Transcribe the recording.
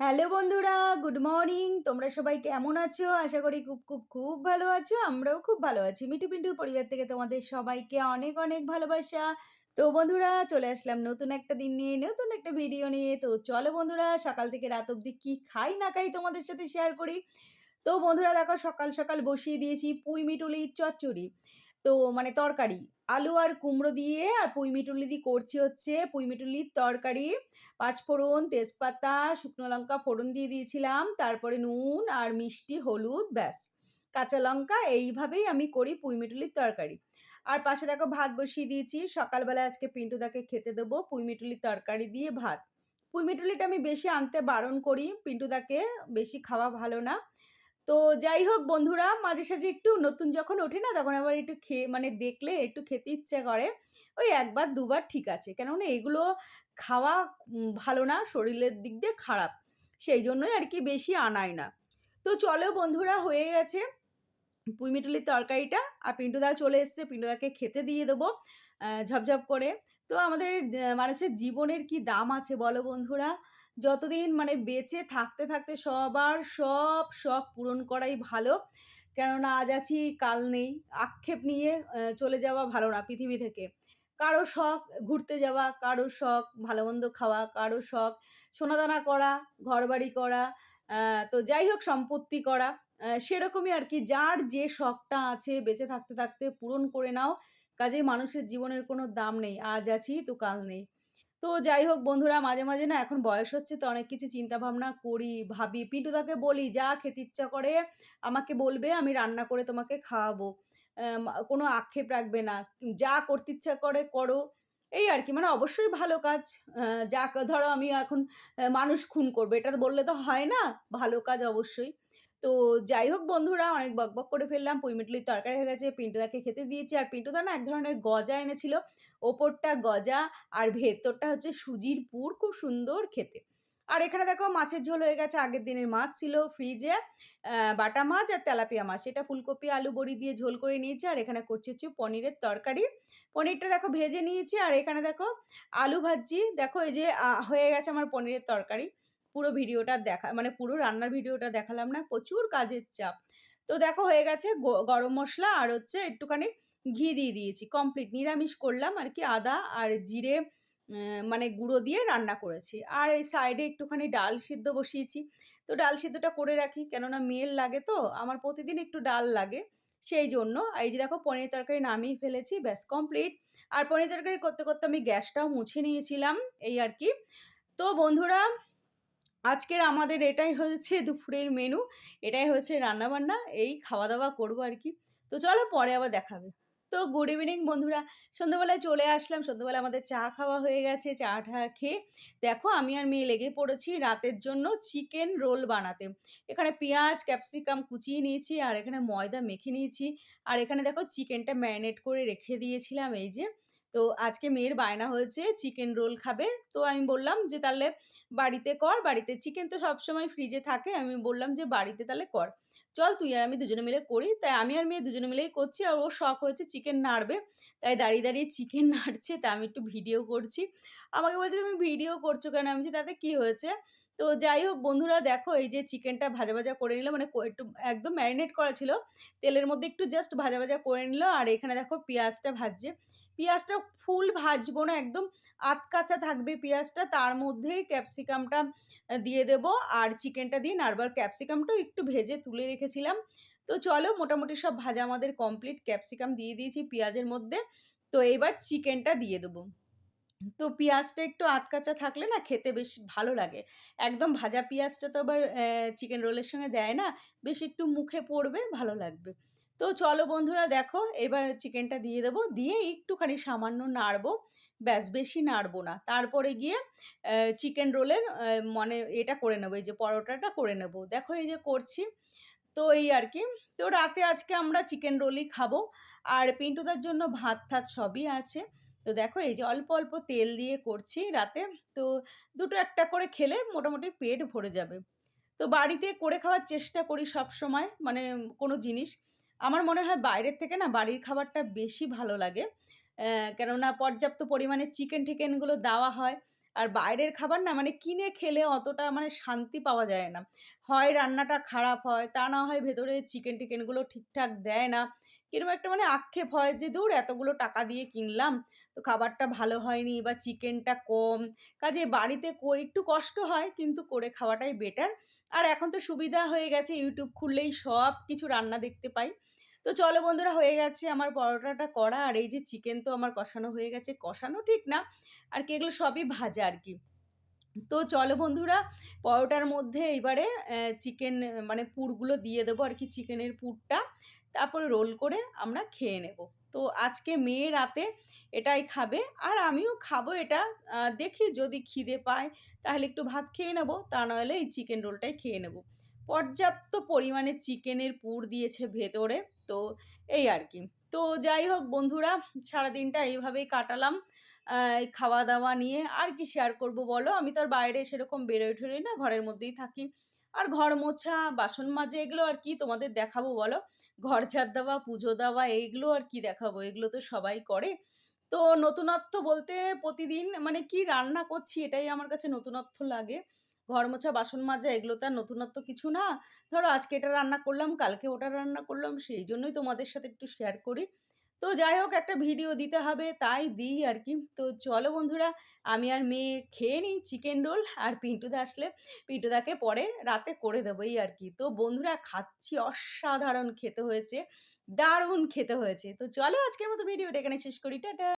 Hello বন্ধুরা, good morning. তোমরা সবাই কেমন আছো? আশা করি খুব খুব খুব ভালো আছো। আমরাও খুব ভালো আছি। মিঠু পিন্টুর পরিবার থেকে তোমাদের সবাইকে অনেক অনেক ভালোবাসা। তো বন্ধুরা, চলে আসলাম নতুন একটা দিন নিয়ে, নতুন একটা ভিডিও নিয়ে। তো চলো বন্ধুরা, সকাল থেকে রাত অবধি কী খাই, না খাই তোমাদের সাথে শেয়ার করি। তো বন্ধুরা, দেখো সকাল সকাল বসিয়ে দিয়েছি পুঁই মিটুলির চচ্চড়ি। তো মানে তরকারি। আলু আর কুমড়ো দিয়ে আর পুঁই মিটুলি দিয়ে করছি হচ্ছে পুঁই মিটুলির তরকারি। পাঁচফোড়ন তেজপাতা, শুকনো লঙ্কা ফোড়ন দিয়ে দিয়েছিলাম, তারপরে নুন আর মিষ্টি, হলুদ, ব্যাস। কাঁচা লঙ্কা এইভাবেই আমি করি পুঁই মিটুলির তরকারি। আর পাশে দেখো ভাত বসিয়ে দিয়েছি সকালবেলা আজকে পিন্টুদাকে খেতে দেবো পুঁই মিটুলির তরকারি দিয়ে ভাত। পুঁই মিটুলিটা আমি বেশি আনতে বারণ করি পিন্টুদাকে বেশি খাওয়া ভালো না। তো যাই হোক বন্ধুরা, মাঝে সাঝে একটু নতুন যখন ওঠে না, তখন আবার একটু খেয়ে মানে দেখলে একটু খেতে ইচ্ছে করে। ওই একবার, দুবার ঠিক আছে। কেননা এগুলো খাওয়া ভালো না, শরীরের দিক দিয়ে খারাপ। সেই জন্যই আর কি বেশি আনায় না। তো চলো বন্ধুরা, হয়ে গেছে। পুঁইমিটুলির তরকারিটা। আর পিন্টুদা চলে এসছে। পিন্টুদাকে খেতে দিয়ে দেবো ঝপঝপ করে। তো আমাদের মানুষের জীবনের কি দাম আছে বলো বন্ধুরা? যতদিন মানে বেঁচে থাকতে থাকতে সবার সব শখ পূরণ করাই ভালো। কেননা আজ আছি, কাল নেই। আক্ষেপ নিয়ে চলে যাওয়া ভালো না পৃথিবী থেকে। কারও শখ ঘুরতে যাওয়া, কারও শখ ভালো মন্দ খাওয়া, কারও শখ সোনাদানা করা, ঘরবাড়ি করা তো যাই হোক সম্পত্তি করা সেরকমই আর কি। যার যে শখটা আছে বেঁচে থাকতে থাকতে পূরণ করে নাও, কাজেই মানুষের জীবনের কোনো দাম নেই। আজ আছি, তো কাল নেই। তো যাই হোক বন্ধুরা, মাঝে মাঝে না এখন বয়স হচ্ছে তো অনেক কিছু চিন্তা ভাবনা করি, ভাবি। পিন্টুদাকে বলি, যা খেতে ইচ্ছা করে, আমাকে বলবে, আমি রান্না করে তোমাকে খাওয়াবো। কোনো আক্ষেপ রাখবে না। যা করতে ইচ্ছা করে, করো। এই আর কি মানে অবশ্যই ভালো কাজ। যা ধরো আমি এখন মানুষ খুন করবে। এটা বললে তো হয় না? ভালো কাজ অবশ্যই। তো যাই হোক বন্ধুরা, অনেক বকবক করে ফেললাম। পুঁইমিটলির তরকারি হয়ে গেছে, পিন্টুদাকে খেতে দিয়েছি। আর পিন্টুদা না, এক ধরনের গজা এনেছিল। ওপরটা গজা আর ভেতরটা হচ্ছে সুজির পুর, খুব সুন্দর খেতে। আর এখানে দেখো মাছের ঝোল হয়ে গেছে, আগের দিনের মাছ ছিল ফ্রিজে বাটা মাছ আর তেলাপিয়া মাছ। সেটা ফুলকপি, আলু, বড়ি দিয়ে ঝোল করে নিয়েছি। আর এখানে করছি হচ্ছে পনিরের তরকারি। পনিরটা দেখো ভেজে নিয়েছি। আর এখানে দেখো আলু ভাজি। দেখো এই যে হয়ে গেছে আমার পনিরের তরকারি। পুরো ভিডিওটা দেখা মানে পুরো রান্নার ভিডিওটা দেখালাম না, প্রচুর কাজের চাপ। তো দেখো হয়ে গেছে গরম মশলা আর হচ্ছে একটুখানি ঘি দিয়ে দিয়েছি কমপ্লিট নিরামিষ করলাম আর কি আদা আর জিরে মানে গুঁড়ো দিয়ে রান্না করেছি। আর এই সাইডে একটুখানি ডাল সিদ্ধ বসিয়েছি। তো ডাল সিদ্ধটা করে রাখি, কেননা মেল লাগে তো, আমার প্রতিদিন একটু ডাল লাগে, সেই জন্য। এই যে দেখো পনির তরকারি নামিয়ে ফেলেছি, ব্যাস কমপ্লিট আর পনির তরকারি করতে করতে আমি গ্যাসটাও মুছে নিয়েছিলাম, এই আর কি। তো বন্ধুরা আজকের আমাদের এটাই হচ্ছে দুপুরের মেনু এটাই হচ্ছে রান্নাবান্না, এই খাওয়া দাওয়া করব আর কি। তো চলো পরে আবার দেখাবে তো গুড ইভিনিং বন্ধুরা, সন্ধ্যাবেলায় চলে আসলাম, সন্ধ্যাবেলা আমাদের চা খাওয়া হয়ে গেছে, চা টা খেয়ে। দেখো আমি আর মেয়ে লেগে পড়েছি রাতের জন্য চিকেন রোল বানাতে। এখানে পেঁয়াজ ক্যাপসিকাম কুচিয়ে নিয়েছি, আর এখানে ময়দা মেখে নিয়েছি। আর এখানে দেখো চিকেনটা ম্যারিনেট করে রেখে দিয়েছিলাম, এই যে। তো আজকে মেয়ের বায়না হয়েছে চিকেন রোল খাবে। তো আমি বললাম যে, তাহলে বাড়িতে কর, বাড়িতে চিকেন তো সবসময় ফ্রিজে থাকে। আমি বললাম যে, বাড়িতে তাহলে কর। চল তুই আর আমি দুজনে মিলে করি। তাই আমি আর মেয়ে দুজনে মিলেই করছি আর ওর শখ হয়েছে চিকেন নাড়বে। তাই দাঁড়িয়ে দাঁড়িয়ে চিকেন নাড়ছে। তা আমি একটু ভিডিও করছি। আমাকে বলছে, তুমি ভিডিও করছ কেন? আমি তাতে কি হয়েছে? তো যাই হোক, বন্ধুরা দেখো, এই যে চিকেনটা ভাজা ভাজা করে নিল মানে একটু একদম ম্যারিনেট করা ছিল। তেলের মধ্যে একটু জাস্ট ভাজা ভাজা করে নিল। আর এখানে দেখো পেঁয়াজটা ভাজছে। পেঁয়াজটা ফুল ভাজবো না, একদম আধ কাঁচা থাকবে পেঁয়াজটা, তার মধ্যেই ক্যাপসিকামটা দিয়ে দেব। আর চিকেনটা দিয়ে নাড়বার ক্যাপসিকামটাও একটু ভেজে তুলে রেখেছিলাম। তো চলো, মোটামুটি সব ভাজা আমাদের কমপ্লিট ক্যাপসিকাম দিয়ে দিয়েছি পেঁয়াজের মধ্যে। তো এবার চিকেনটা দিয়ে দেবো। তো পেঁয়াজটা একটু আধ কাঁচা থাকলে না খেতে বেশ ভালো লাগে। একদম ভাজা পেঁয়াজটা তো আবার চিকেন রোলের সঙ্গে দেয় না, বেশ একটু মুখে পড়বে, ভালো লাগবে। তো চলো বন্ধুরা দেখো, এবার চিকেনটা দিয়ে দেবো। দিয়ে একটুখানি সামান্য নাড়বো। ব্যাস, বেশি নাড়বো না। তারপরে গিয়ে চিকেন রোলের মানে এটা করে নেব, এই যে পরোটাটা করে নেব। দেখো, এই যে করছি। তো এই আর কি। তো রাতে আজকে আমরা চিকেন রোলই খাব। আর পিন্টুদার জন্য ভাত ঠাত সবই আছে। তো দেখো, এই যে অল্প অল্প তেল দিয়ে করছি রাতে। তো দুটো একটা করে খেলে মোটামুটি পেট ভরে যাবে। তো বাড়িতে করে খাওয়ার চেষ্টা করি সব সময় মানে কোনো জিনিস। আমার মনে হয় বাইরের থেকে না বাড়ির খাবারটা বেশি ভালো লাগে কেননা পর্যাপ্ত পরিমাণে চিকেন টিকেনগুলো দেওয়া হয় আর বাইরের খাবার না মানে কিনে খেলে অতটা মানে শান্তি পাওয়া যায় না। হয় রান্নাটা খারাপ হয়, তা না হয় ভেতরে চিকেন টিকেনগুলো ঠিকঠাক দেয় না। কীরকম একটা মানে আক্ষেপ হয় যে, "ধুর এতগুলো টাকা দিয়ে কিনলাম, তো খাবারটা ভালো হয়নি বা চিকেনটা কম।" কাজে বাড়িতে একটু কষ্ট হয় কিন্তু করে খাওয়াটাই বেটার। আর এখন তো সুবিধা হয়ে গেছে ইউটিউব খুললেই সব কিছু রান্না দেখতে পাই। তো চলো বন্ধুরা হয়ে গেছে আমার পরোটাটা করা আর এই যে চিকেন তো আমার কষানো হয়ে গেছে। কষানো ঠিক না, আর কি এগুলো সবই ভাজা আর কি তো চলো বন্ধুরা পরোটার মধ্যে এইবারে অ্যা চিকেন মানে পুরগুলো দিয়ে দেবো আর কি চিকেনের পুরটা। তারপরে রোল করে আমরা খেয়ে নেব। তো আজকে মেয়ে রাতে এটাই খাবে আর আমিও খাব এটা। দেখি যদি খিদে পায় তাহলে একটু ভাত খেয়ে নেব, তা নইলে এই চিকেন রোলটাই খেয়ে নেব। পর্যাপ্ত পরিমাণে চিকেনের পুর দিয়েছে ভেতরে। তো এই আর কি তো যাই হোক বন্ধুরা সারাদিনটা এইভাবেই কাটালাম। খাওয়া-দাওয়া নিয়ে। আর কি শেয়ার করব বলো? আমি তো আর বাইরে সেরকম বেরোই-টেরোই না, ঘরের মধ্যেই থাকি। আর ঘর মোছা, বাসন মাজা এগুলো আর কি তোমাদের দেখাবো বলো? ঘর ঝাড় দেওয়া, পুজো দেওয়া এইগুলো আর কি দেখাবো? এগুলো তো সবাই করে। তো নতুনত্ব বলতে প্রতিদিন মানে কি রান্না করছি এটাই আমার কাছে নতুনত্ব লাগে। ঘর মোছা, বাসন মাজা এগুলো তো আর নতুনত্ব কিছু না। ধরো আজকে এটা রান্না করলাম, কালকে ওটা রান্না করলাম সেই জন্যই তোমাদের সাথে একটু শেয়ার করি। তো যাই হোক একটা ভিডিও দিতে হবে তাই দিই আর কি তো চলো বন্ধুরা আমি আর মেয়ে খেয়ে নিই চিকেন রোল আর পিন্টুদা আসলে পিন্টুদাকে পরে রাতে করে দেবো এই আর কি তো বন্ধুরা খাচ্ছি অসাধারণ খেতে হয়েছে। দারুণ খেতে হয়েছে। তো চলো আজকের মতো ভিডিওটা এখানে শেষ করি। টাটা।